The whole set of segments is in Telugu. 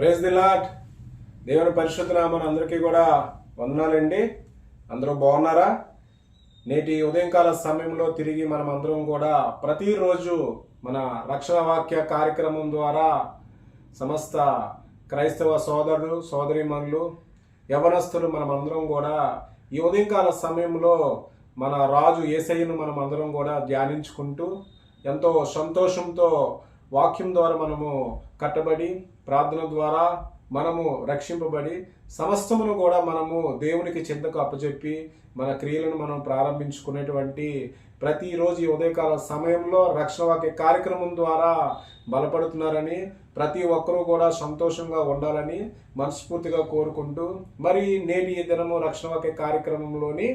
ప్రేజ్ ది లాట్ దేవుని పరిశుద్ధ నామని అందరికీ కూడా వందనాలండి. అందరూ బాగున్నారా? నేటి ఉదయంకాల సమయంలో తిరిగి మనం అందరం కూడా ప్రతిరోజు మన రక్షణ వాక్య కార్యక్రమం ద్వారా సమస్త క్రైస్తవ సోదరులు సోదరీమణులు యవనస్తులు మనం అందరం కూడా ఈ ఉదయంకాల సమయంలో మన రాజు ఏసయ్యను మనం అందరం కూడా ధ్యానించుకుంటూ ఎంతో సంతోషంతో వాక్యం ద్వారా మనము కట్టబడి ప్రార్థన ద్వారా మనము రక్షింపబడి సమస్తమును కూడా మనము దేవునికి చింతకు అప్పచెప్పి మన క్రియలను మనం ప్రారంభించుకునేటువంటి ప్రతిరోజు ఈ ఉదయకాల సమయంలో రక్షణ వాక్య కార్యక్రమం ద్వారా బలపడుతున్నారని ప్రతి ఒక్కరూ కూడా సంతోషంగా ఉండాలని మనస్ఫూర్తిగా కోరుకుంటూ మరి నేటి ఈ దినము రక్షణ వాక్య కార్యక్రమంలోని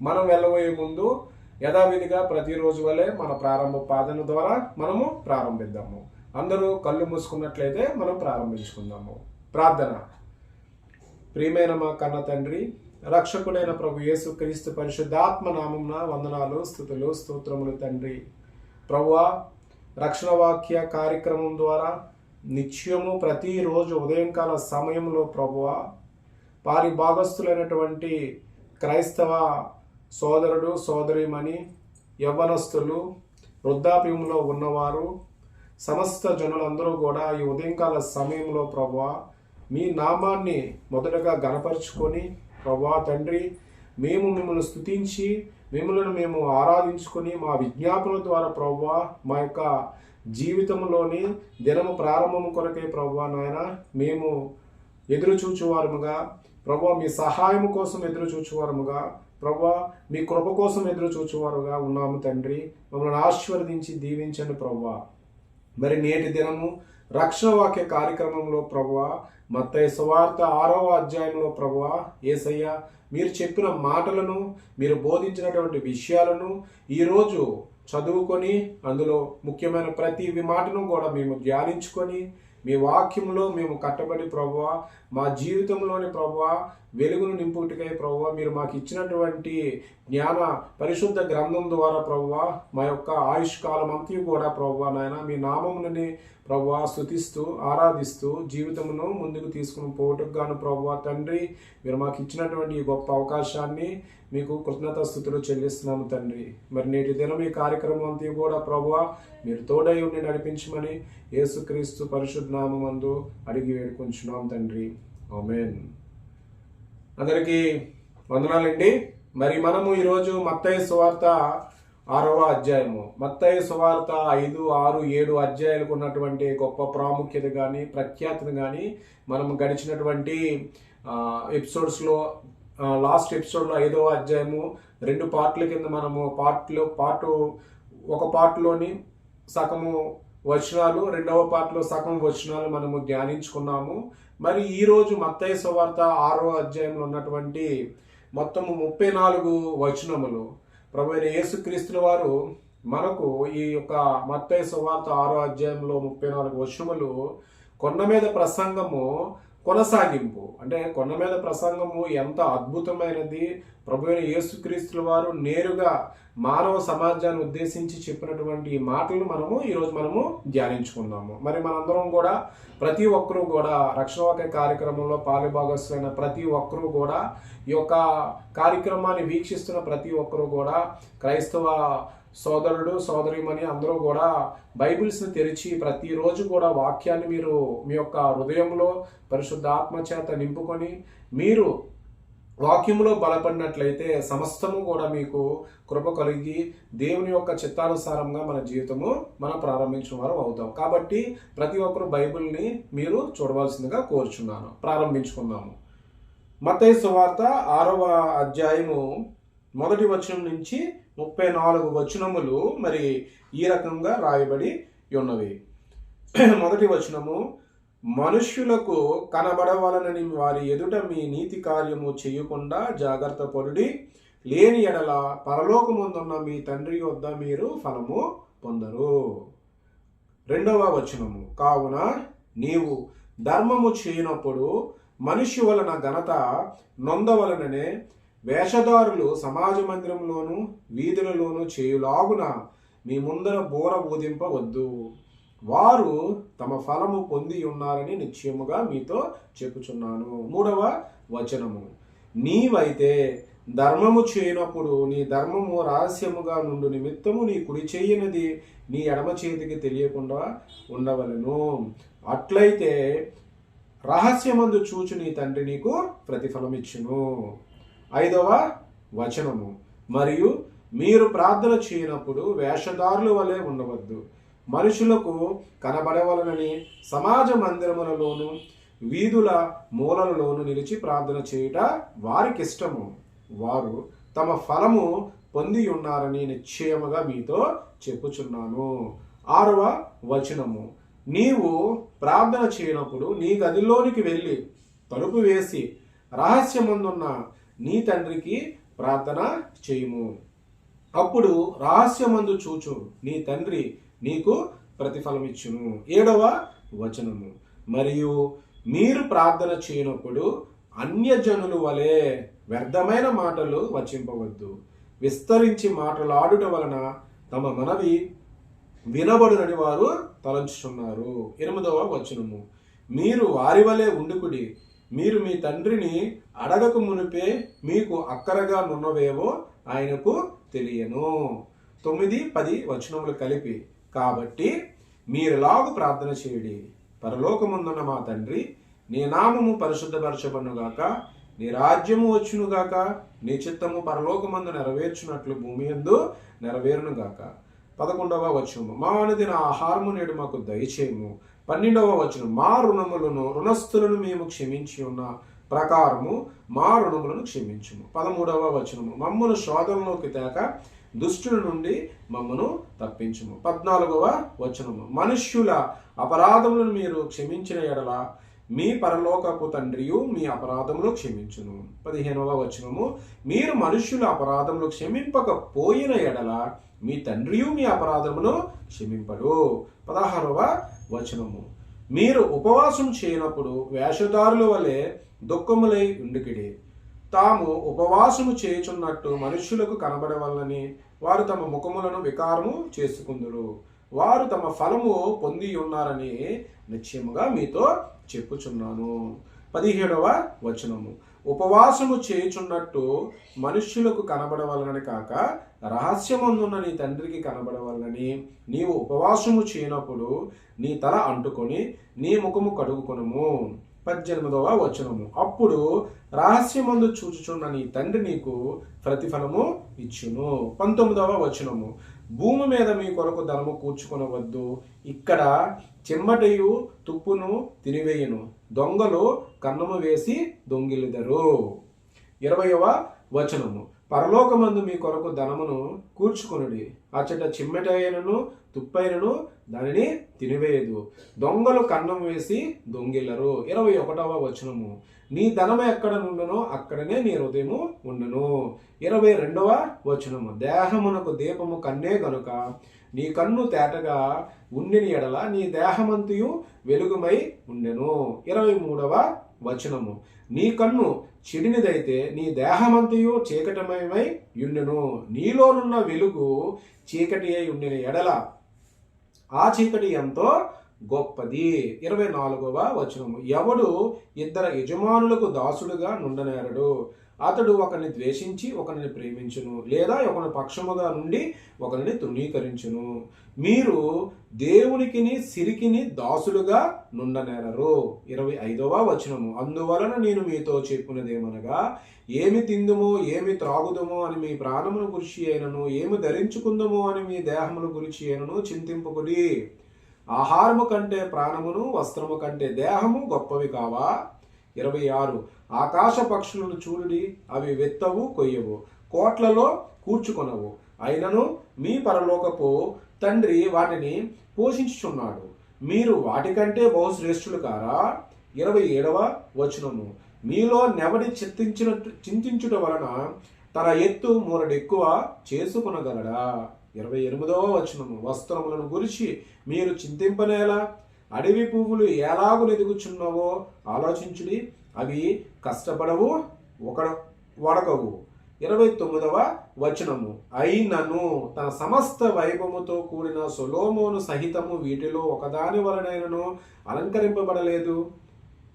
మనం వెళ్ళబోయే ముందు యథావిధిగా ప్రతిరోజు వలె మన ప్రారంభ పాదన ద్వారా మనము ప్రారంభిద్దాము. అందరూ కళ్ళు మూసుకున్నట్లయితే మనం ప్రారంభించుకుందాము. ప్రార్థన. ప్రియమైన మా కన్న తండ్రి రక్షకుడైన ప్రభు యేసు క్రీస్తు పరిశుద్ధాత్మ నామమున వందనాలు స్థుతులు స్తోత్రములు తండ్రి. ప్రభువా రక్షణ వాక్య కార్యక్రమం ద్వారా నిత్యము ప్రతిరోజు ఉదయంకాల సమయంలో ప్రభువా వారి భాగస్థులైనటువంటి క్రైస్తవ సోదరుడు సోదరిమణి యవ్వనస్తులు వృద్ధాప్యంలో ఉన్నవారు సమస్త జనులందరూ కూడా ఈ ఉదయంకాల సమయంలో ప్రభా మీ నామాన్ని మొదటగా గనపరుచుకొని ప్రభా తండ్రి మేము మిమ్మల్ని స్తుతించి మిమ్మల్ని మేము ఆరాధించుకొని మా విజ్ఞాపన ద్వారా ప్రభా మా యొక్క జీవితంలోని దినము ప్రారంభం కొరకే ప్రభా నాయన మేము ఎదురు చూచువారముగా ప్రభా మీ సహాయం కోసం ఎదురు చూచువారముగా ప్రభా మీ కృప కోసం ఎదురు చూచువారుగా ఉన్నాము తండ్రి. మమ్మల్ని ఆశీర్వదించి దీవించండి ప్రభా. మరి నేటి దినము రక్షణ వాక్య కార్యక్రమంలో ప్రభువ మత్తయి సువార్త ఆరవ అధ్యాయంలో ప్రభువ ఏసయ్య మీరు చెప్పిన మాటలను మీరు బోధించినటువంటి విషయాలను ఈరోజు చదువుకొని అందులో ముఖ్యమైన ప్రతి మాటను కూడా మేము ధ్యానించుకొని మీ వాక్యంలో మేము కట్టబడి ప్రభువ మా జీవితంలోని ప్రభువ వెలుగును నింపుటికై ప్రభువ మీరు మాకు ఇచ్చినటువంటి జ్ఞాన పరిశుద్ధ గ్రంథం ద్వారా ప్రభువ మా యొక్క ఆయుష్కాలం అంతా కూడా ప్రభువ నాయన మీ నామమునని ప్రభువ స్థుతిస్తూ ఆరాధిస్తూ జీవితమును ముందుకు తీసుకుని పోవటకు గాను ప్రభువ తండ్రి మీరు మాకు ఇచ్చినటువంటి ఈ గొప్ప అవకాశాన్ని మీకు కృతజ్ఞతాస్థుతులు చెల్లిస్తున్నాము తండ్రి. మరి నేటి దినం ఈ కార్యక్రమం అంతా కూడా ప్రభువ మీరు తోడై ఉండి నడిపించమని యేసుక్రీస్తు పరిశుద్ధ నామందు అడిగి వేడుకుంటున్నాం తండ్రి. ఆమెన్. అందరికీ వందనాలండి. మరి మనము ఈరోజు మత్తయ్య సువార్త ఆరవ అధ్యాయము. మత్తయ్య సువార్త ఐదు ఆరు ఏడు అధ్యాయాలకు ఉన్నటువంటి గొప్ప ప్రాముఖ్యత కానీ ప్రఖ్యాతను కానీ మనం గడిచినటువంటి ఎపిసోడ్స్లో లాస్ట్ ఎపిసోడ్లో ఐదవ అధ్యాయము రెండు పార్ట్ల కింద మనము పార్ట్లో పార్ట్ ఒక పార్ట్లోని సగము వచనాలు రెండవ పార్ట్లో సగం వచనాలు మనము ధ్యానించుకున్నాము. మరి ఈరోజు మత్తయ్య సువార్త ఆరో అధ్యాయంలో ఉన్నటువంటి మొత్తము ముప్పై నాలుగు వచనములు. ప్రభు యేసుక్రీస్తుల వారు మనకు ఈ యొక్క మత్తయ్య సువార్త ఆరో అధ్యాయంలో ముప్పై నాలుగు వచనములు కొండ మీద ప్రసంగము కొనసాగింపు. అంటే కొండ మీద ప్రసంగము ఎంత అద్భుతమైనది. ప్రభు యేసుక్రీస్తుల వారు నేరుగా మానవ సమాజాన్ని ఉద్దేశించి చెప్పినటువంటి ఈ మాటలను మనము ఈరోజు మనము ధ్యానించుకుందాము. మరి మనందరం కూడా ప్రతి ఒక్కరూ కూడా రక్షణవాక్య కార్యక్రమంలో పాలుభాగస్తులైన ప్రతి ఒక్కరూ కూడా ఈ యొక్క కార్యక్రమాన్ని వీక్షిస్తున్న ప్రతి ఒక్కరూ కూడా క్రైస్తవ సోదరుడు సోదరిమని అందరూ కూడా బైబిల్స్ని తెరిచి ప్రతిరోజు కూడా వాక్యాన్ని మీరు మీ యొక్క హృదయంలో పరిశుద్ధాత్మ చేత నింపుకొని మీరు వాక్యంలో బలపడినట్లయితే సమస్తము కూడా మీకు కృప కలిగి దేవుని యొక్క చిత్తానుసారంగా మన జీవితము మనం ప్రారంభించిన వారు అవుతాం. కాబట్టి ప్రతి ఒక్కరు బైబిల్ని మీరు చూడవలసిందిగా కోరుచున్నాను. ప్రారంభించుకుందాము. మతయ్య సువార్త ఆరవ అధ్యాయము మొదటి వచనం నుంచి ముప్పై నాలుగు వచనములు మరి ఈ రకంగా రాయబడి ఉన్నవి. మొదటి వచనము మనుష్యులకు కనబడవలనని వారి ఎదుట మీ నీతి కార్యము చేయకుండా జాగ్రత్త పడుడి లేని ఎడల పరలోకముందున్న మీ తండ్రి వద్ద మీరు ఫలము పొందరు. రెండవ వచనము కావున నీవు ధర్మము చేయనప్పుడు మనిషి వలన ఘనత నొందవలననే వేషధారులు సమాజ మందిరంలోను వీధులలోను చేయులాగున మీ ముందర బోర ఊదింపవద్దు. వారు తమ ఫలము పొంది ఉన్నారని నిశ్చయముగా మీతో చెప్పుచున్నాను. మూడవ వచనము. నీవైతే ధర్మము చేయనప్పుడు నీ ధర్మము రహస్యముగా నుండు నిమిత్తము నీ కుడి చేయనిది నీ ఎడమ చేతికి తెలియకుండా ఉండవలను. అట్లయితే రహస్యమందు చూచు నీ తండ్రి నీకు ప్రతిఫలమిచ్చును. ఐదవ వచనము. మరియు మీరు ప్రార్థన చేయనప్పుడు వేషధారుల వలె ఉండవద్దు. మనుషులకు కనబడవలనని సమాజ మందిరములలోను వీధుల మూలలలోను నిలిచి ప్రార్థన చేయుట వారికి ఇష్టము వారు తమ ఫలము పొంది ఉన్నారని నిశ్చయముగా మీతో చెప్పుచున్నాను. ఆరవ వచనము. నీవు ప్రార్థన చేయనప్పుడు నీ గదిలోనికి వెళ్ళి తలుపు వేసి రహస్యమందున్న నీ తండ్రికి ప్రార్థన చేయుము. అప్పుడు రహస్యమందు చూచు నీ తండ్రి నీకు ప్రతిఫలమిచ్చును. ఏడవ వచనము. మరియు మీరు ప్రార్థన చేయనప్పుడు అన్యజనులు వలె వ్యర్థమైన మాటలు వచింపవద్దు. విస్తరించి మాటలాడుట వలన తమ మనవి వినబడునని వారు తలంచుచున్నారు. ఎనిమిదవ వచనము. మీరు వారి వలె ఉండుకుడి మీరు మీ తండ్రిని అడగక మునిపే మీకు అక్కరగా నున్నవేవో ఆయనకు తెలియను. తొమ్మిది పది వచనములు కలిపి కాబట్టి మీరులాగు ప్రార్థన చేయడి. పరలోకముందున్న మా తండ్రి నీ నామము పరిశుద్ధపరచబడునుగాక నీ రాజ్యము వచ్చునుగాక నీ చిత్తము పరలోకమందు నెరవేర్చునట్లు భూమి యందు నెరవేరునుగాక పదకొండవ వచ్చము మా అనుదిన ఆహారము నేడు మాకు దయచేయము. పన్నెండవ వచనం మా రుణములను రుణస్థులను మేము క్షమించి ఉన్న ప్రకారము మా రుణములను క్షమించుము. పదమూడవ వచనము మమ్మను శోధనలోకి తేక దుష్టుల నుండి మమ్మను తప్పించుము. పద్నాలుగవ వచనము మనుష్యుల అపరాధములను మీరు క్షమించిన ఎడల మీ పరలోకపు తండ్రియు మీ అపరాధములు క్షమించును. పదిహేనవ వచనము మీరు మనుష్యుల అపరాధములు క్షమింపకపోయిన ఎడల మీ తండ్రియు మీ అపరాధమును క్షమింపడు. పదహారవ వచనము మీరు ఉపవాసం చేయనప్పుడు వేషధారుల వలె దుఃఖములై ఉండికిడి. తాము ఉపవాసము చేయుచున్నట్టు మనుష్యులకు కనబడవల్లని వారు తమ ముఖములను వికారము చేసుకుందురు. వారు తమ ఫలము పొంది ఉన్నారని నిశ్చయముగా మీతో చెప్పుచున్నాను. పదిహేడవ వచనము. ఉపవాసము చేయుచున్నట్టు మనుష్యులకు కనబడవలనని కాక రహస్యమందున్న నీ తండ్రికి కనబడవలనని నీవు ఉపవాసము చేయనప్పుడు నీ తల అంటుకొని నీ ముఖము కడుగుకొనుము. పద్దెనిమిదవ వచనము. అప్పుడు రహస్యమందు చూచుచున్న నీ తండ్రి నీకు ప్రతిఫలము ఇచ్చును. పంతొమ్మిదవ వచనము. భూమి మీద మీ కొరకు ధనము కూర్చుకునవద్దు. ఇక్కడ చెమ్మటయు తుప్పును తినివేయును. దొంగలు కన్నము వేసి దొంగిలిదరు. ఇరవయవ వచనము. పరలోకమందు మీ కొరకు ధనమును కూర్చుకొనుడి. అచ్చట చిమ్మెటైనను తుప్పైనను దానిని తినివేయదు. దొంగలు కన్నం వేసి దొంగిల్లరు ఇరవై ఒకటవ వచనము. నీ ధనం ఎక్కడ నుండునో అక్కడనే నీ హృదయము ఉండును. ఇరవై రెండవ వచనము. దేహమునకు దీపము కన్నే గనుక నీ కన్ను తేటగా ఉండిని ఎడల నీ దేహమంతయు వెలుగుమై ఉండెను. ఇరవై మూడవ వచనము. నీ కన్ను చెడినిదైతే నీ దేహమంతయు చీకటమయమై ఉండెను. నీలోనున్న వెలుగు చీకటి అయి ఉండిన ఎడల ఆ చీకటి ఎంతో గొప్పది. ఇరవై నాలుగవ వచనము. ఎవడు ఇద్దరు యజమానులకు దాసుడుగా నుండనేరడు. అతడు ఒకరిని ద్వేషించి ఒకరిని ప్రేమించును లేదా ఒకరి పక్షముగా నుండి ఒకరిని తృణీకరించును. మీరు దేవునికిని సిరికిని దాసులుగా నుండనేరరు. ఇరవై ఐదవ వచనము. అందువలన నేను మీతో చెప్పినదేమనగా ఏమి తిందుమో ఏమి త్రాగుదమో అని మీ ప్రాణమును గురించి అయినను ఏమి ధరించుకుందమో అని మీ దేహమును గురించి అయినను చింతింపుకుడి. ఆహారము కంటే ప్రాణమును వస్త్రము కంటే దేహము గొప్పవి కావా? ఇరవై ఆరు. ఆకాశ పక్షులను చూడుడి అవి వెత్తవు కొయ్యవు. కోట్లలో కూర్చుకొనవు. అయినను మీ పరలోకపు తండ్రి వాటిని పోషించుచున్నాడు. మీరు వాటికంటే బహుశ్రేష్ఠులు కారా? ఇరవై ఏడవ వచనము. మీలో నెవడి చింతించిన చింతించుట వలన తన ఎత్తు మూరడెక్కువ చేసుకునగలడా? ఇరవై ఎనిమిదవ వచనము. వస్త్రములను గురించి మీరు చింతింపనేలా అడవి పువ్వులు ఎలాగు ఎదుగుచున్నావో ఆలోచించుడి. అవి కష్టపడవు ఒక వడకవు. ఇరవై తొమ్మిదవ వచనము. అయినను తన సమస్త వైభవముతో కూడిన సొలోమోను సహితము వీటిలో ఒకదాని వలనైనను అలంకరింపబడలేదు.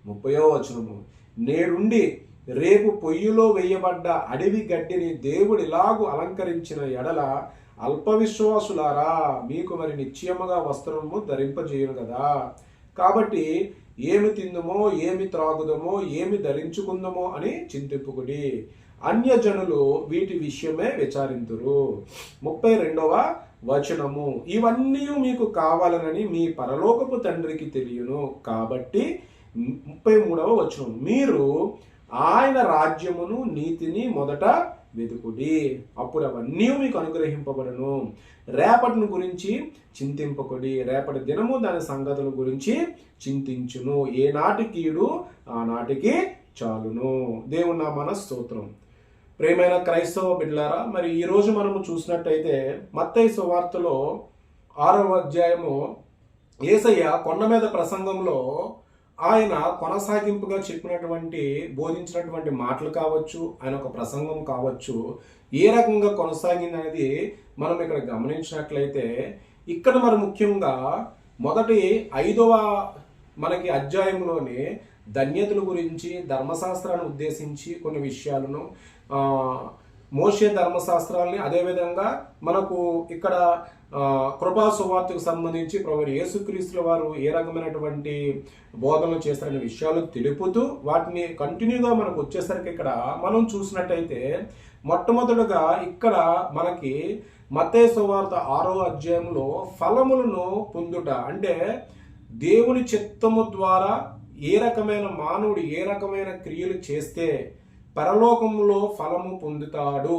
ముప్పయో వచనము. నేడుండి రేపు పొయ్యిలో వేయబడ్డ అడవి గడ్డిని దేవుడిలాగు అలంకరించిన ఎడల అల్ప విశ్వాసులారా మీకు మరి నిశ్చయముగా వస్త్రము ధరింపజేయను కదా కాబట్టి ఏమి తిందుమో ఏమి త్రాగుదమో ఏమి ధరించుకుందమో అని చింతింపుకుడి. అన్యజనులు వీటి విషయమే విచారింతురు. ముప్పై రెండవ వచనము. ఇవన్నీ మీకు కావాలనని మీ పరలోకపు తండ్రికి తెలియను. కాబట్టి ముప్పై మూడవ వచనం. మీరు ఆయన రాజ్యమును నీతిని మొదట వెతుకుడి. అప్పుడు అవన్నీ మీకు అనుగ్రహింపబడను. రేపటిని గురించి చింతింపకుడి. రేపటి దినము దాని సంగతుల గురించి చింతించును. ఏనాటి కీడు ఆనాటికి చాలును. దేవుని నా మన స్తోత్రం ప్రేమైన క్రైస్తవ బిడ్లారా మరి ఈరోజు మనము చూసినట్టయితే మత్తయ్య సువార్తలో ఆరవ అధ్యాయము ఏసయ్య కొండ మీద ప్రసంగంలో ఆయన కొనసాగింపుగా చెప్పినటువంటి బోధించినటువంటి మాటలు కావచ్చు ఆయన ఒక ప్రసంగం కావచ్చు ఏ రకంగా కొనసాగింది అనేది మనం ఇక్కడ గమనించినట్లయితే ఇక్కడ మరి ముఖ్యంగా మొదటి ఐదవ మనకి అధ్యాయంలోనే ధన్యతల గురించి ధర్మశాస్త్రాన్ని ఉద్దేశించి కొన్ని విషయాలను మోషే ధర్మశాస్త్రాల్ని అదేవిధంగా మనకు ఇక్కడ కృపా సువార్తకు సంబంధించి ప్రభు యేసుక్రీస్తుల వారు ఏ రకమైనటువంటి బోధనలు చేస్తారనే విషయాలు తెలుపుతూ వాటిని కంటిన్యూగా మనకు వచ్చేసరికి ఇక్కడ మనం చూసినట్టయితే మొట్టమొదటిగా ఇక్కడ మనకి మతే సువార్త ఆరో అధ్యాయంలో ఫలములను పొందుట అంటే దేవుని చిత్తము ద్వారా ఏ రకమైన మానవుడు ఏ రకమైన క్రియలు చేస్తే పరలోకంలో ఫలము పొందుతాడు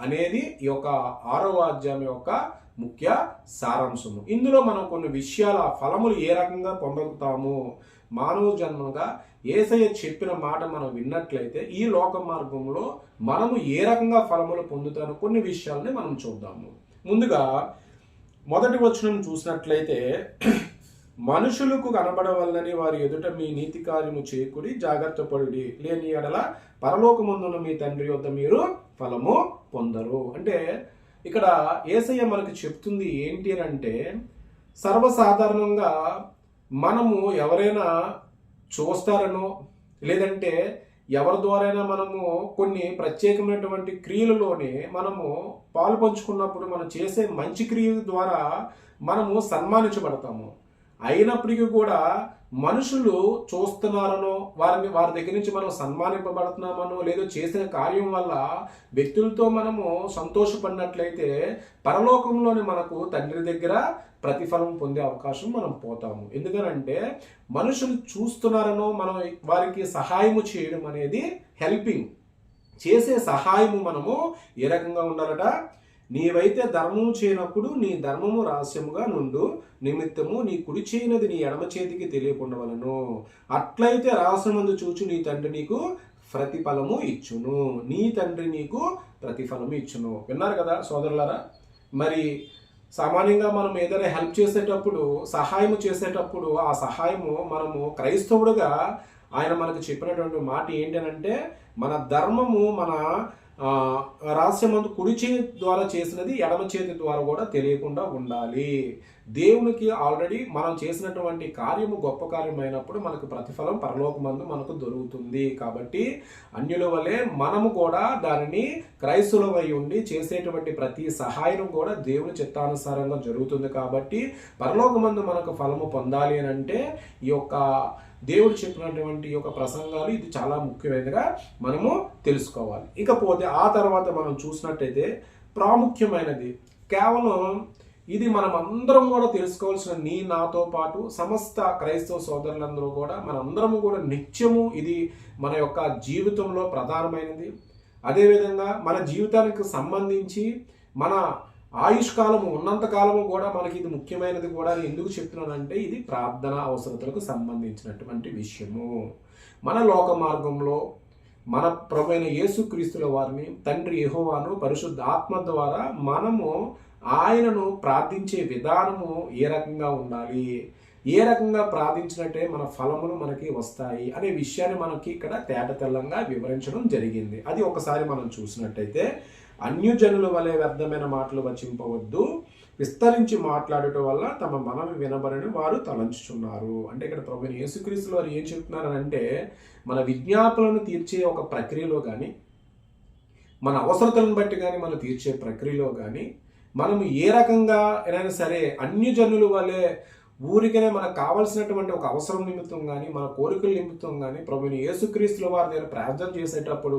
అనేది ఈ యొక్క ఆరవ అధ్యాయం యొక్క ముఖ్య సారాంశము. ఇందులో మనం కొన్ని విషయాల ఫలములు ఏ రకంగా పొందగలుగుతాము మానవ జన్మగా ఏసయ్య చెప్పిన మాట మనం విన్నట్లయితే ఈ లోక మార్గంలో మనము ఏ రకంగా ఫలములు పొందుతారో కొన్ని విషయాలని మనం చూద్దాము. ముందుగా మొదటి వచనం చూసినట్లయితే మనుషులకు కనబడవల్లని వారి ఎదుట మీ నీతి కార్యము చేకుడి జాగ్రత్త పడుడి. లేని ఎడల పరలోకమందున మీ తండ్రి యొద్ద మీరు ఫలము పొందరు. అంటే ఇక్కడ ఏసయ్య మనకు చెప్తుంది ఏంటి అని అంటే సర్వసాధారణంగా మనము ఎవరైనా చూస్తారనో లేదంటే ఎవరి ద్వారైనా మనము కొన్ని ప్రత్యేకమైనటువంటి క్రియలలోనే మనము పాలు పంచుకున్నప్పుడు మనం చేసే మంచి క్రియల ద్వారా మనము సన్మానించబడతాము. అయినప్పటికీ కూడా మనుషులు చూస్తున్నారనో వారిని వారి దగ్గర నుంచి మనం సన్మానింపబడుతున్నామనో లేదో చేసిన కార్యం వల్ల వ్యక్తులతో మనము సంతోషపడినట్లయితే పరలోకంలోని మనకు తండ్రి దగ్గర ప్రతిఫలం పొందే అవకాశం మనం పోతాము. ఎందుకనంటే మనుషులు చూస్తున్నారనో మనం వారికి సహాయము చేయడం అనేది హెల్పింగ్. చేసే సహాయము మనము ఏ రకంగా ఉండాలట? నీవైతే ధర్మము చేయనప్పుడు నీ ధర్మము రహస్యముగా నుండు నిమిత్తము నీ కుడి చేయనది నీ ఎడమ చేతికి తెలియకుండవలను. అట్లయితే రహస్యమందు చూచు నీ తండ్రి నీకు ప్రతిఫలము ఇచ్చును. నీ తండ్రి నీకు ప్రతిఫలము ఇచ్చును. విన్నారు కదా సోదరులారా? మరి సామాన్యంగా మనం ఏదైనా హెల్ప్ చేసేటప్పుడు సహాయం చేసేటప్పుడు ఆ సహాయము మనము క్రైస్తవుడుగా ఆయన మనకు చెప్పినటువంటి మాట ఏంటనంటే మన ధర్మము మన రహస్యమందు కుడి చేతి ద్వారా చేసినది ఎడమ చేతి ద్వారా కూడా తెలియకుండా ఉండాలి. దేవునికి ఆల్రెడీ మనం చేసినటువంటి కార్యము గొప్ప కార్యమైనప్పుడు మనకు ప్రతిఫలం పరలోకమందు మనకు దొరుకుతుంది. కాబట్టి అన్యుల వలె మనము కూడా దానిని క్రైస్తులమై ఉండి చేసేటువంటి ప్రతి సహాయం కూడా దేవుని చిత్తానుసారంగా జరుగుతుంది. కాబట్టి పరలోకమందు మనకు ఫలము పొందాలి అని అంటే ఈ యొక్క దేవుడు చెప్పినటువంటి యొక్క ప్రసంగాలు ఇది చాలా ముఖ్యమైనదిగా మనము తెలుసుకోవాలి. ఇకపోతే ఆ తర్వాత మనం చూసినట్టయితే ప్రాముఖ్యమైనది. కేవలం ఇది మనం అందరం కూడా తెలుసుకోవాల్సిన నీ నాతో పాటు సమస్త క్రైస్తవ సోదరులందరూ కూడా మనందరము కూడా నిత్యము ఇది మన యొక్క జీవితంలో ప్రధానమైనది. అదేవిధంగా మన జీవితానికి సంబంధించి మన ఆయుష్కాలము ఉన్నంత కాలము కూడా మనకి ఇది ముఖ్యమైనది కూడా ఎందుకు చెప్తున్నానంటే ఇది ప్రార్థన అవసరతలకు సంబంధించినటువంటి విషయము. మన లోక మార్గంలో మన ప్రభు యేసుక్రీస్తుల వారిని తండ్రి యహోవాను పరిశుద్ధ ఆత్మ ద్వారా మనము ఆయనను ప్రార్థించే విధానము ఏ రకంగా ఉండాలి? ఏ రకంగా ప్రార్థించినట్టే మన ఫలములు మనకి వస్తాయి అనే విషయాన్ని మనకి ఇక్కడ తేట తెల్లంగా వివరించడం జరిగింది. అది ఒకసారి మనం చూసినట్టయితే అన్యజనుల వలె వ్యర్థమైన మాటలు వచింపవద్దు. విస్తరించి మాట్లాడటం వల్ల తమ మనవి వినబడని వారు తలంచుచున్నారు. అంటే ఇక్కడ ప్రభు యేసుక్రీస్తులు వారు ఏం చెప్తున్నారనంటే మన విజ్ఞాపనలను తీర్చే ఒక ప్రక్రియలో కానీ మన అవసరతలను బట్టి కానీ మనం తీర్చే ప్రక్రియలో కానీ మనం ఏ రకంగా అయినా సరే అన్ని వలె ఊరికనే మనకు కావాల్సినటువంటి ఒక అవసరం నిమిత్తం కానీ మన కోరికల నిమిత్తం కానీ ప్రభుని యేసుక్రీస్తుల వారి దగ్గర ప్రార్థన చేసేటప్పుడు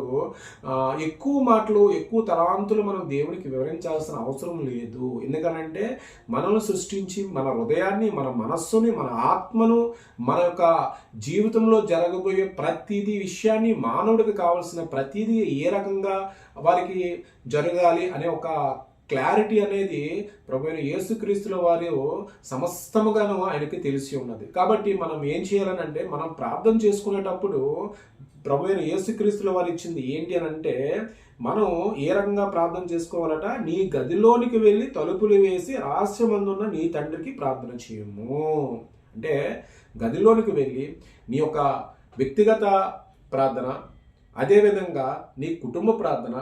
ఎక్కువ మాటలు ఎక్కువ తలాంతులు మనం దేవునికి వివరించాల్సిన అవసరం లేదు. ఎందుకనంటే మనల్ని సృష్టించి మన హృదయాన్ని మన మనస్సుని మన ఆత్మను మన యొక్క జీవితంలో జరగబోయే ప్రతిదీ విషయాన్ని మానవుడికి కావాల్సిన ప్రతిదీ ఏ రకంగా వారికి జరగాలి అనే ఒక క్లారిటీ అనేది ప్రభు యేసుక్రీస్తుల వారు సమస్తముగాను ఆయనకి తెలిసి ఉన్నది. కాబట్టి మనం ఏం చేయాలని అంటే మనం ప్రార్థన చేసుకునేటప్పుడు ప్రభు అయిన యేసుక్రీస్తుల వారు ఇచ్చింది ఏంటి అని అంటే మనం ఏ రకంగా ప్రార్థన చేసుకోవాలట? నీ గదిలోనికి వెళ్ళి తలుపులు వేసి రహస్యమందున్న నీ తండ్రికి ప్రార్థన చేయము. అంటే గదిలోనికి వెళ్ళి నీ యొక్క వ్యక్తిగత ప్రార్థన అదేవిధంగా నీ కుటుంబ ప్రార్థన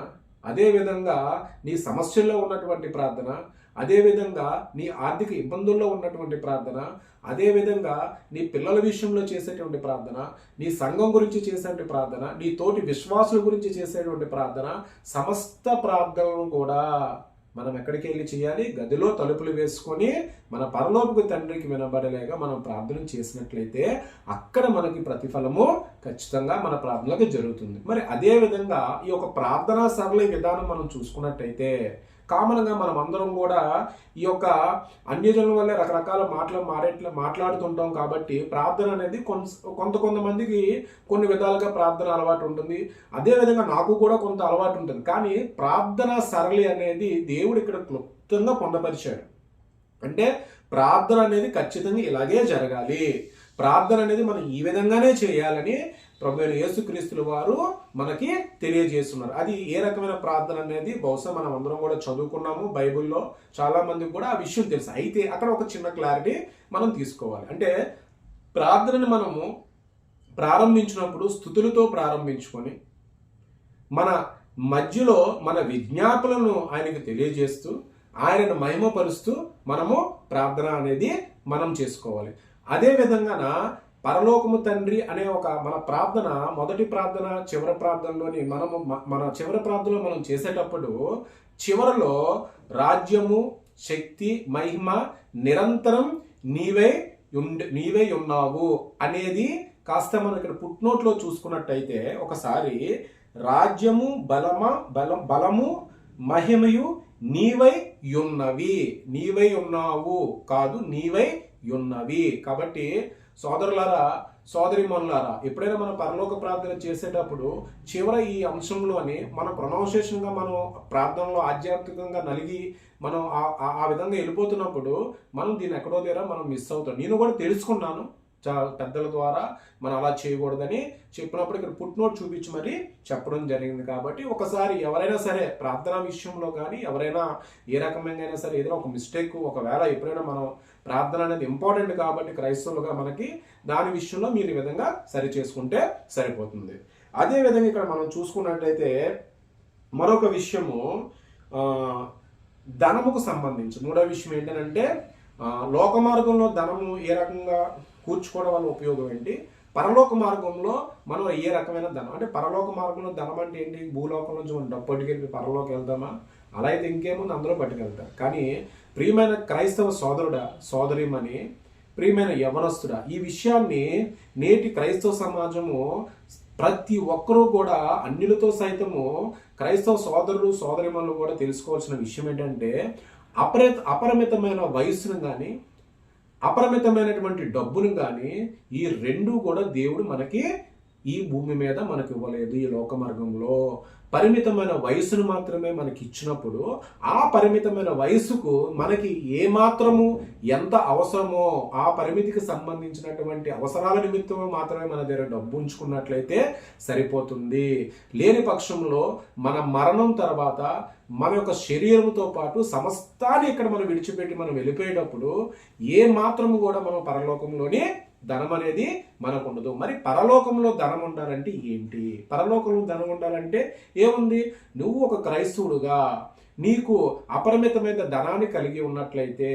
అదేవిధంగా నీ సమస్యల్లో ఉన్నటువంటి ప్రార్థన అదేవిధంగా నీ ఆర్థిక ఇబ్బందుల్లో ఉన్నటువంటి ప్రార్థన అదేవిధంగా నీ పిల్లల విషయంలో చేసేటువంటి ప్రార్థన నీ సంఘం గురించి చేసేటువంటి ప్రార్థన నీ తోటి విశ్వాసుల గురించి చేసేటువంటి ప్రార్థన సమస్త ప్రార్థనలు కూడా మనం ఎక్కడికి వెళ్ళి చేయాలి? గదిలో తలుపులు వేసుకొని మన పరలోకపు తండ్రికి వినబడలేక మనం ప్రార్థన చేసినట్లయితే అక్కడ మనకి ప్రతిఫలము ఖచ్చితంగా మన ప్రార్థనలకు జరుగుతుంది. మరి అదే విధంగా ఈ యొక్క ప్రార్థనా సరళ విధానం మనం చూసుకున్నట్టయితే కామన్గా మనం అందరం కూడా ఈ యొక్క అన్యజనుల వల్ల రకరకాల మాటలు మారేట్లా మాట్లాడుతుంటాం కాబట్టి ప్రార్థన అనేది కొంత కొంతమందికి కొన్ని విధాలుగా ప్రార్థన అలవాటు ఉంటుంది. అదేవిధంగా నాకు కూడా కొంత అలవాటు ఉంటుంది. కానీ ప్రార్థన సరళి అనేది దేవుడు ఇక్కడ క్లుప్తంగా పొందపరిచాడు. అంటే ప్రార్థన అనేది ఖచ్చితంగా ఇలాగే జరగాలి. ప్రార్థన అనేది మనం ఈ విధంగానే చేయాలని ప్రభు అయిన వారు మనకి తెలియజేస్తున్నారు. అది ఏ రకమైన ప్రార్థన అనేది? బహుశా మనం అందరం కూడా చదువుకున్నాము బైబిల్లో. చాలా మందికి కూడా ఆ విషయం తెలుసు. అయితే అక్కడ ఒక చిన్న క్లారిటీ మనం తీసుకోవాలి. అంటే ప్రార్థనని మనము ప్రారంభించినప్పుడు స్థుతులతో ప్రారంభించుకొని మన మధ్యలో మన విజ్ఞాపనలను ఆయనకు తెలియజేస్తూ ఆయనను మహిమపరుస్తూ మనము ప్రార్థన అనేది మనం చేసుకోవాలి. అదే విధంగా పరలోకము తండ్రి అనే ఒక మన ప్రార్థన మొదటి ప్రార్థన చివరి ప్రార్థనలోని మనము మన చివరి ప్రార్థనలో మనం చేసేటప్పుడు చివరలో రాజ్యము శక్తి మహిమ నిరంతరం నీవే ఉండి నీవే ఉన్నావు అనేది కాస్త మనం ఇక్కడ పుట్నోట్లో చూసుకున్నట్టయితే ఒకసారి రాజ్యము బలమ బలం బలము మహిమయు నీవై ఉన్నవి. నీవై ఉన్నావు కాదు నీవై ఉన్నవి. కాబట్టి సోదరులారా సోదరిమణులారా ఎప్పుడైనా మనం పరలోక ప్రార్థన చేసేటప్పుడు చివర ఈ అంశంలోని మన ప్రొనౌన్సియేషన్గా మనం ప్రార్థనలో ఆధ్యాత్మికంగా నలిగి మనం ఆ- ఆ- విధంగా వెళ్ళిపోతున్నప్పుడు మనం దీన్ని ఎక్కడో దగ్గర మనం మిస్ అవుతాం. నేను కూడా తెలుసుకున్నాను. పెద్దల ద్వారా మనం అలా చేయకూడదని చెప్పినప్పుడు ఇక్కడ పుట్ నోట్ చూపించి మరి చెప్పడం జరిగింది కాబట్టి ఒకసారి ఎవరైనా సరే ప్రార్థన విషయంలో కానీ ఎవరైనా ఏ రకమైన సరే ఏదైనా ఒక మిస్టేక్ ఒకవేళ ఎప్పుడైనా మనం ప్రార్థన అనేది ఇంపార్టెంట్ కాబట్టి క్రైస్తవులుగా మనకి దాని విషయంలో మీరు ఈ విధంగా సరి చేసుకుంటే సరిపోతుంది. అదే విధంగా ఇక్కడ మనం చూసుకున్నట్లయితే మరొక విషయము ధనముకు సంబంధించి మూడో విషయం ఏంటంటే లోక మార్గంలో ధనము ఏ రకంగా కూర్చుకోవడం వల్ల ఉపయోగం ఏంటి? పరలోక మార్గంలో మనం ఏ రకమైన ధనం అంటే పరలోక మార్గంలో ధనం అంటే ఏంటి? భూలోకం నుంచి మనం డబ్బు పట్టుకెళ్ళి పరలోకి వెళ్దామా? అలా అయితే ఇంకేముంది అందరూ పట్టుకెళ్తారు కానీ ప్రియమైన క్రైస్తవ సోదరుడా సోదరిమని ప్రియమైన యవనస్తుడా ఈ విషయాన్ని నేటి క్రైస్తవ సమాజము ప్రతి ఒక్కరూ కూడా అన్యులతో సైతము క్రైస్తవ సోదరులు సోదరిమలు కూడా తెలుసుకోవాల్సిన విషయం ఏంటంటే అపరి అపరిమితమైన వయస్సును కానీ అపరిమితమైనటువంటి డబ్బును కానీ ఈ రెండు కూడా దేవుడు మనకి ఈ భూమి మీద మనకి ఇవ్వలేదు ఈ లోక మార్గంలో పరిమితమైన వయసును మాత్రమే మనకి ఇచ్చినప్పుడు ఆ పరిమితమైన వయసుకు మనకి ఏ మాత్రము ఎంత అవసరమో ఆ పరిమితికి సంబంధించినటువంటి అవసరాల నిమిత్తం మాత్రమే మన దగ్గర డబ్బు ఉంచుకున్నట్లయితే సరిపోతుంది. లేని పక్షంలో మన మరణం తర్వాత మన యొక్క శరీరంతో పాటు సమస్తాన్ని ఇక్కడ మనం విడిచిపెట్టి మనం వెళ్ళిపోయేటప్పుడు ఏ మాత్రము కూడా మనం పరలోకంలోనే ధనం అనేది మనకు ఉండదు మరి పరలోకంలో ధనం ఉండాలంటే ఏంటి? పరలోకంలో ధనం ఉండాలంటే ఏముంది? నువ్వు ఒక క్రైస్తవుడుగా నీకు అపరిమితమైన ధనాన్ని కలిగి ఉన్నట్లయితే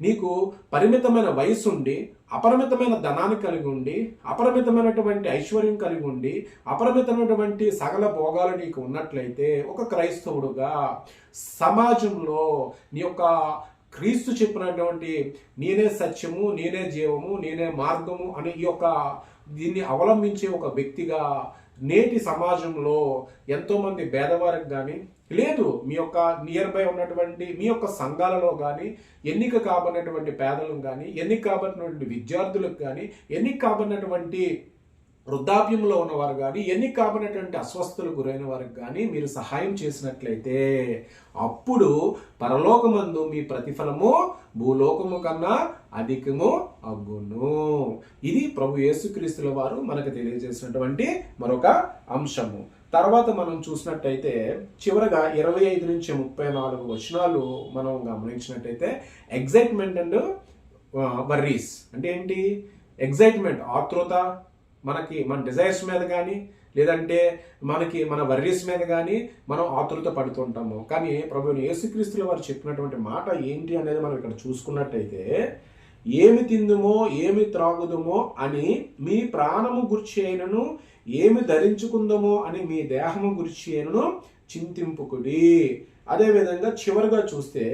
నీకు పరిమితమైన వయసు ఉండి అపరిమితమైన ధనాన్ని కలిగి ఉండి అపరిమితమైనటువంటి ఐశ్వర్యం కలిగి ఉండి అపరిమితమైనటువంటి సకల భోగాలు నీకు ఉన్నట్లయితే ఒక క్రైస్తవుడుగా సమాజంలో నీ యొక్క క్రీస్తు చెప్పినటువంటి నేనే సత్యము నేనే జీవము నేనే మార్గము అనే ఈ యొక్క దీన్ని అవలంబించే ఒక వ్యక్తిగా నేటి సమాజంలో ఎంతోమంది పేదవారికి కానీ లేదు మీ యొక్క నియర్ బై ఉన్నటువంటి మీ యొక్క సంఘాలలో కానీ ఎన్నిక కాబడినటువంటి పేదలకు కానీ ఎన్నిక కాబడినటువంటి విద్యార్థులకు కానీ ఎన్నిక కాబడినటువంటి వృద్ధాప్యంలో ఉన్నవారు కానీ ఎన్ని కాబడినటువంటి అస్వస్థలు గురైన వారికి కానీ మీరు సహాయం చేసినట్లయితే అప్పుడు పరలోకమందు మీ ప్రతిఫలము భూలోకము కన్నా అధికము అగ్గును. ఇది ప్రభు యేసుక్రీస్తుల వారు మనకు తెలియజేసినటువంటి మరొక అంశము. తర్వాత మనం చూసినట్టయితే చివరగా ఇరవై ఐదు నుంచి ముప్పై నాలుగు వచనాలు మనం గమనించినట్టయితే ఎగ్జైట్మెంట్ అండ్ వర్రీస్ అంటే ఏంటి? ఎగ్జైట్మెంట్ ఆతృత మనకి మన డిజైర్స్ మీద కానీ లేదంటే మనకి మన వర్రీస్ మీద కానీ మనం ఆతృత పడుతుంటాము. కానీ ప్రభుని యేసుక్రీస్తుల వారు చెప్పినటువంటి మాట ఏంటి అనేది మనం ఇక్కడ చూసుకున్నట్టయితే ఏమి తిందుమో ఏమి త్రాగుదుమో అని మీ ప్రాణము గుర్చి అయినను ఏమి ధరించుకుందమో అని మీ దేహము గురించి అయినను చింతింపుకుడి. అదేవిధంగా చివరిగా చూస్తే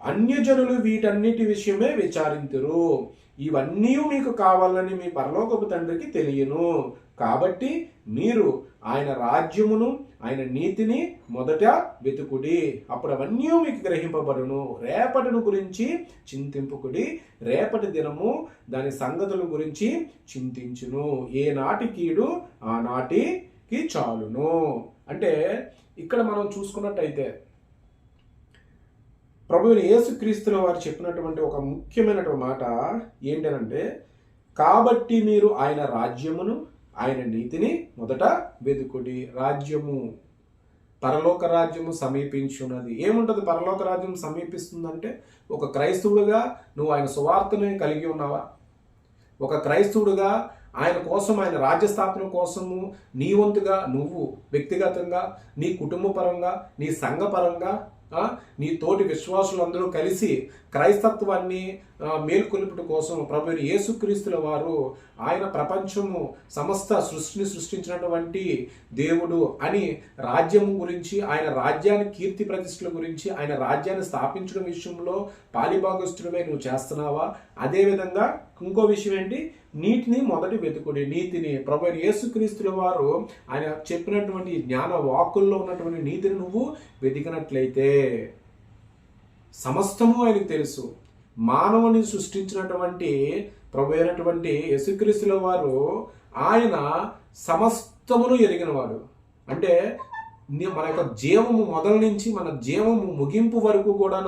అన్యజనులు వీటన్నిటి విషయమే విచారింతురు. ఇవన్నీ మీకు కావాలని మీ పరలోకపు తండ్రికి తెలియను. కాబట్టి మీరు ఆయన రాజ్యమును ఆయన నీతిని మొదట వెతుకుడి. అప్పుడు అవన్నీ మీకు గ్రహింపబడును. రేపటిని గురించి చింతింపుకుడి రేపటి దినము దాని సంగతుల గురించి చింతించును. ఏ నాటి కీడు ఆనాటికి చాలును. అంటే ఇక్కడ మనం చూసుకున్నట్టయితే ప్రభువుని యేసుక్రీస్తుల వారు చెప్పినటువంటి ఒక ముఖ్యమైనటువంటి మాట ఏంటనంటే కాబట్టి మీరు ఆయన రాజ్యమును ఆయన నీతిని మొదట వెతుకుడి రాజ్యము. పరలోక రాజ్యము సమీపించున్నది. ఏముంటుంది పరలోక రాజ్యం సమీపిస్తుందంటే ఒక క్రైస్తవుడుగా నువ్వు ఆయన సువార్తని కలిగి ఉన్నావా? ఒక క్రైస్తవుడుగా ఆయన కోసం ఆయన రాజ్య స్థాపన కోసము నీ వంతుగా నువ్వు వ్యక్తిగతంగా నీ కుటుంబ పరంగా నీ సంఘపరంగా నీ తోటి విశ్వాసులందరూ కలిసి క్రైస్తత్వాన్ని మేల్కొల్పుట కోసం ప్రభు యేసుక్రీస్తుల వారు ఆయన ప్రపంచము సమస్త సృష్టిని సృష్టించినటువంటి దేవుడు అని రాజ్యము గురించి ఆయన రాజ్యాన్ని కీర్తి ప్రతిష్టల గురించి ఆయన రాజ్యాన్ని స్థాపించడం విషయంలో పాలిభాగస్తుడమే నువ్వు చేస్తున్నావా? అదేవిధంగా ఇంకో విషయం ఏంటి? నీటిని మొదటి వెతుకుడి. నీతిని ప్రభు యేసుక్రీస్తుల వారు ఆయన చెప్పినటువంటి జ్ఞాన వాకుల్లో ఉన్నటువంటి నీతిని నువ్వు వెతికినట్లయితే సమస్తము ఆయనకు తెలుసు. మానవుని సృష్టించినటువంటి ప్రభు అయినటువంటి యేసుక్రీస్తుల వారు ఆయన సమస్తమును ఎరిగినవాడు అంటే మన యొక్క జీవము మొదల నుంచి మన జీవము ముగింపు వరకు కూడా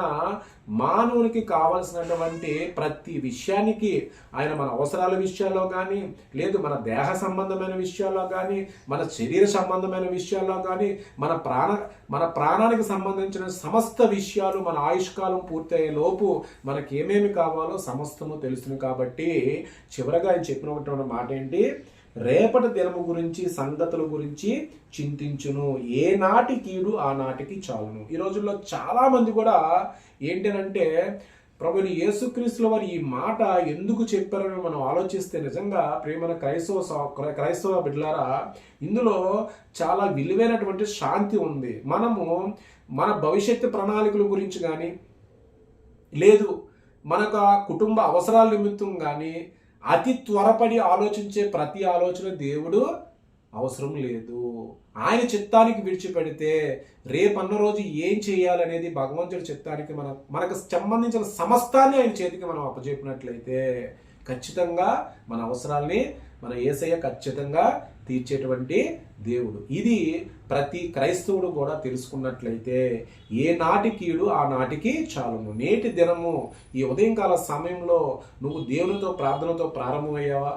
మానవునికి కావలసినటువంటి ప్రతి విషయానికి ఆయన మన అవసరాల విషయాల్లో కానీ లేదు మన దేహ సంబంధమైన విషయాల్లో కానీ మన శరీర సంబంధమైన విషయాల్లో కానీ మన ప్రాణ మన ప్రాణానికి సంబంధించిన సమస్త విషయాలు మన ఆయుష్కాలం పూర్తయ్యే లోపు మనకి ఏమేమి కావాలో సమస్తము తెలుస్తుంది కాబట్టి చివరగా ఆయన చెప్పినటువంటి మాట ఏంటి? రేపటి దినము గురించి సంగతుల గురించి చింతించును. ఏ నాటి కీడు చాలును ఈ రోజుల్లో చాలామంది కూడా ఏంటనంటే ప్రభుని యేసుక్రీస్తుల వారు ఈ మాట ఎందుకు చెప్పారని మనం ఆలోచిస్తే నిజంగా ప్రేమన క్రైస్తవ క్రైస్తవ బిడ్డలారా ఇందులో చాలా విలువైనటువంటి శాంతి ఉంది. మనము మన భవిష్యత్తు ప్రణాళికల గురించి కానీ లేదు మనకు కుటుంబ అవసరాల నిమిత్తం కానీ అతి త్వరపడి ఆలోచించే ప్రతి ఆలోచన దేవుడు అవసరం లేదు. ఆయన చిత్తానికి విడిచిపెడితే రేపన్న రోజు ఏం చేయాలనేది భగవంతుడి చిత్తానికి మన మనకు సంబంధించిన సమస్తాన్ని ఆయన చేతికి మనం అప్పచెప్పినట్లయితే ఖచ్చితంగా మన అవసరాల్ని మన ఏసయ్య ఖచ్చితంగా తీర్చేటువంటి దేవుడు. ఇది ప్రతి క్రైస్తవుడు కూడా తెలుసుకున్నట్లయితే ఏ నాటి కీడు ఆ నాటికి చాలును నేటి దినము ఈ ఉదయం కాల సమయంలో నువ్వు దేవునితో ప్రార్థనతో ప్రారంభమయ్యావా?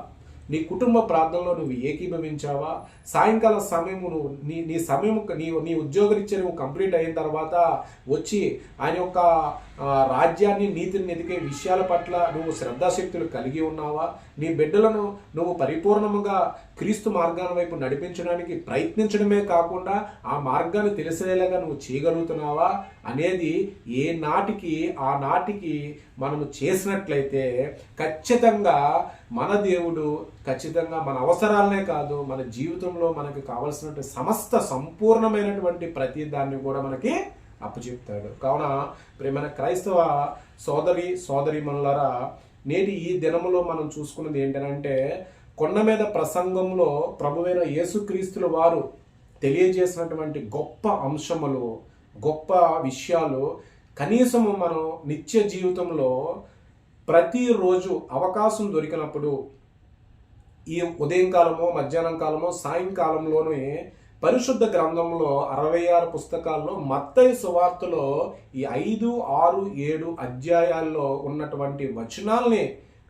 నీ కుటుంబ ప్రార్థనలో నువ్వు ఏకీభవించావా? సాయంకాల సమయం నువ్వు నీ నీ సమయం నీ నీ ఉద్యోగరీత్యా నువ్వు కంప్లీట్ అయిన తర్వాత వచ్చి ఆయన యొక్క రాజ్యాన్ని నీతిని ఎదిగే విషయాల పట్ల నువ్వు శ్రద్ధాశక్తులు కలిగి ఉన్నావా? నీ బిడ్డలను నువ్వు పరిపూర్ణముగా క్రీస్తు మార్గాల వైపు నడిపించడానికి ప్రయత్నించడమే కాకుండా ఆ మార్గాన్ని తెలిసేలాగా నువ్వు చేయగలుగుతున్నావా? అనేది ఏ నాటికి ఆ నాటికి మనము చేసినట్లయితే ఖచ్చితంగా మన దేవుడు ఖచ్చితంగా మన అవసరాలనే కాదు మన జీవితంలో మనకు కావలసినటువంటి సమస్త సంపూర్ణమైనటువంటి ప్రతి దాన్ని కూడా మనకి అప్పచెప్తాడు. కావున ప్రేమైన క్రైస్తవ సోదరి సోదరి మనులరా నేటి ఈ దినములో మనం చూసుకున్నది ఏంటంటే కొండ మీద ప్రసంగంలో ప్రభువైన యేసుక్రీస్తుల వారు తెలియజేసినటువంటి గొప్ప అంశములు గొప్ప విషయాలు కనీసము మనం నిత్య జీవితంలో ప్రతిరోజు అవకాశం దొరికినప్పుడు ఈ ఉదయం కాలమో మధ్యాహ్నం కాలమో సాయంకాలంలోనే పరిశుద్ధ గ్రంథంలో అరవై ఆరు పుస్తకాల్లో మత్తయి సువార్తలో ఈ ఐదు ఆరు ఏడు అధ్యాయాల్లో ఉన్నటువంటి వచనాల్ని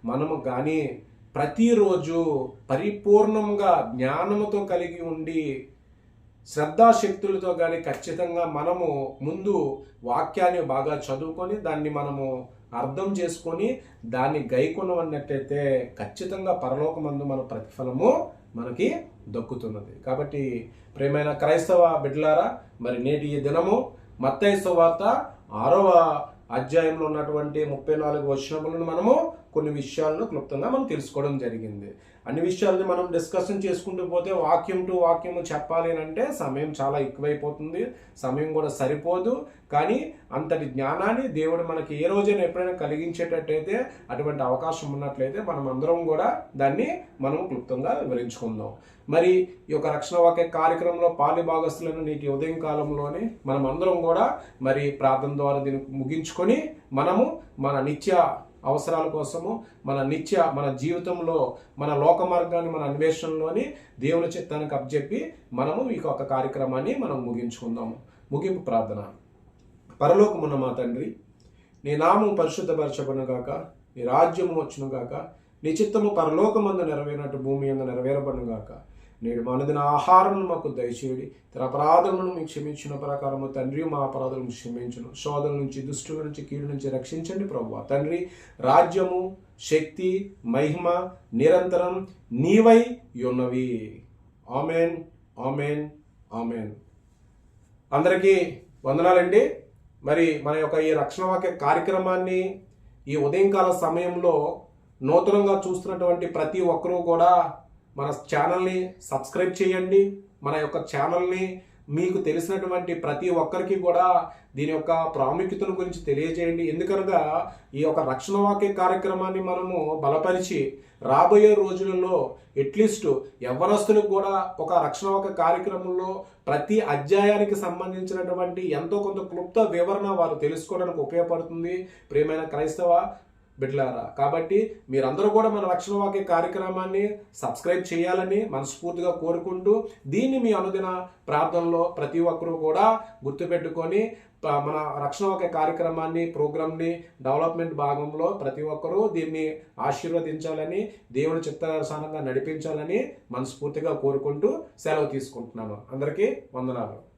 మనము కానీ ప్రతిరోజు పరిపూర్ణంగా జ్ఞానముతో కలిగి ఉండి శ్రద్ధాశక్తులతో కానీ ఖచ్చితంగా మనము ముందు వాక్యాన్ని బాగా చదువుకొని దాన్ని మనము అర్థం చేసుకొని దాన్ని గైకొనవన్నట్టయితే ఖచ్చితంగా పరలోకమందు మన ప్రతిఫలము మనకి దక్కుతున్నది. కాబట్టి ప్రేమైన క్రైస్తవ బిడ్డలారా మరి నేటి ఈ దినము మత్తయి వార్త ఆరవ అధ్యాయంలో ఉన్నటువంటి ముప్పై నాలుగు వచనములను మనము కొన్ని విషయాలను క్లుప్తంగా మనం తెలుసుకోవడం జరిగింది. అన్ని విషయాలని మనం డిస్కషన్ చేసుకుంటూ పోతే వాక్యం టు వాక్యం చెప్పాలి అని అంటే సమయం చాలా ఎక్కువైపోతుంది. సమయం కూడా సరిపోదు. కానీ అంతటి జ్ఞానాన్ని దేవుడు మనకి ఏ రోజైనా ఎప్పుడైనా కలిగించేటట్టయితే అటువంటి అవకాశం ఉన్నట్లయితే మనం అందరం కూడా దాన్ని మనం క్లుప్తంగా వివరించుకుందాం. మరి ఈ యొక్క రక్షణ వాక్య కార్యక్రమంలో పాలి భాగస్తులను నీటి ఉదయం కాలంలోనే మనం అందరం కూడా మరి ప్రార్థన ద్వారా దీన్ని ముగించుకొని మనము మన నిత్య అవసరాల కోసము మన నిత్య మన జీవితంలో మన లోక మార్గాన్ని మన అన్వేషణలోని దేవుని చిత్తానికి అప్పచెప్పి మనము ఈ యొక్క కార్యక్రమాన్ని మనం ముగించుకుందాము. ముగింపు ప్రార్థన. పరలోకమున్న మా తండ్రి నీ నామం పరిశుద్ధపరచబడిన గాక నీ రాజ్యము వచ్చును గాక నీ చిత్తము పరలోకమందు నెరవేరినట్టు భూమి అందు నెరవేరబడును గాక నేడు మనదిన ఆహారం మాకు దయచేయడి. తన అపరాధములను మీకు క్షమించిన ప్రకారము తండ్రి మా అపరాధులను క్షమించను. శోధన నుంచి దుష్టుల నుంచి కీడు నుంచి రక్షించండి ప్రభు తండ్రి రాజ్యము శక్తి మహిమ నిరంతరం నీవై ఉన్నవి. Amen amen amen. అందరికీ వందనాలండి. మరి మన యొక్క ఈ రక్షణ వాక్య కార్యక్రమాన్ని ఈ ఉదయంకాల సమయంలో నూతనంగా చూస్తున్నటువంటి ప్రతి ఒక్కరూ కూడా మన ఛానల్ని సబ్స్క్రైబ్ చేయండి. మన యొక్క ఛానల్ని మీకు తెలిసినటువంటి ప్రతి ఒక్కరికి కూడా దీని యొక్క ప్రాముఖ్యతను గురించి తెలియజేయండి. ఎందుకనగా ఈ యొక్క రక్షణ వాక్య కార్యక్రమాన్ని మనము బలపరిచి రాబోయే రోజులలో అట్లీస్ట్ ఎవరస్తులకు కూడా ఒక రక్షణ వాక్య కార్యక్రమంలో ప్రతి అధ్యాయానికి సంబంధించినటువంటి ఎంతో కొంత క్లుప్త వివరణ వారు తెలుసుకోవడానికి ఉపయోగపడుతుంది. ప్రియమైన క్రైస్తవ బిడ్లారా కాబట్టి మీరందరూ కూడా మన రక్షణ వాక్య కార్యక్రమాన్ని సబ్స్క్రైబ్ చేయాలని మనస్ఫూర్తిగా కోరుకుంటూ దీన్ని మీ అనుదిన ప్రార్థనలో ప్రతి ఒక్కరూ కూడా గుర్తుపెట్టుకొని ప- మన రక్షణ ఒక కార్యక్రమాన్ని ప్రోగ్రామ్ని డెవలప్మెంట్ భాగంలో ప్రతి ఒక్కరూ దీన్ని ఆశీర్వదించాలని దేవుని చిత్తానుసారంగా నడిపించాలని మనస్ఫూర్తిగా కోరుకుంటూ సెలవు తీసుకుంటున్నాను. అందరికీ వందనాలు.